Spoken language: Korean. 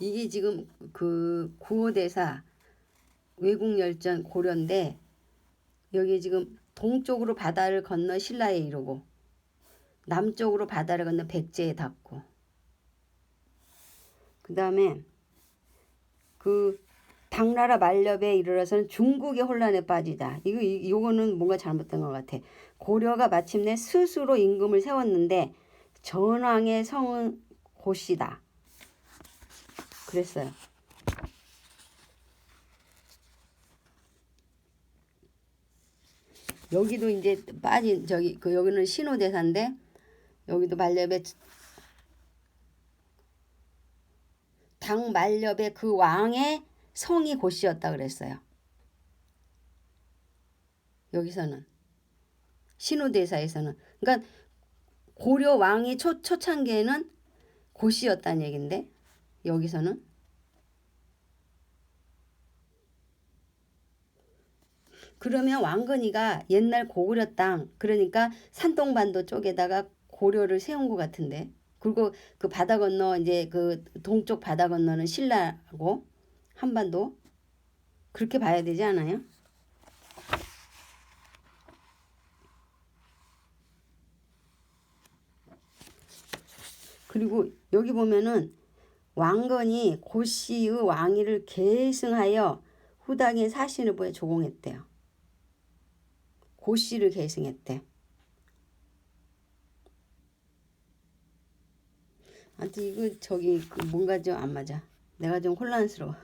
이게 지금 그 구호대사 외국열전 고려인데 여기 지금 동쪽으로 바다를 건너 신라에 이르고 남쪽으로 바다를 건너 백제에 닿고 그 다음에 그 당나라 만렵에 이르러서는 중국의 혼란에 빠지다. 이거 이- 이거는 뭔가 잘못된 것 같아. 고려가 마침내 스스로 임금을 세웠는데 전왕의 성은 고시다. 그랬어요. 여기도 이제 빠진 저기 그 여기는 신호대사인데 여기도 만렵에 당 만렵에 그 왕의 성이 고시였다 그랬어요. 여기서는 신호대사에서는 그러니까 고려 왕이 초 초창기에는 고시였다는 얘긴데 여기서는? 그러면 왕건이가 옛날 고구려 땅 그러니까 산동반도 쪽에다가 고려를 세운 것 같은데. 그리고 그 바다 건너 이제 그 동쪽 바다 건너는 신라고 한반도. 그렇게 봐야 되지 않아요? 그리고 여기 보면은 왕건이 고씨의 왕위를 계승하여 후당의 사신을 보여 조공했대요. 고씨를 계승했대. 아무튼 이거 저기 그 뭔가 좀 안 맞아. 내가 좀 혼란스러워.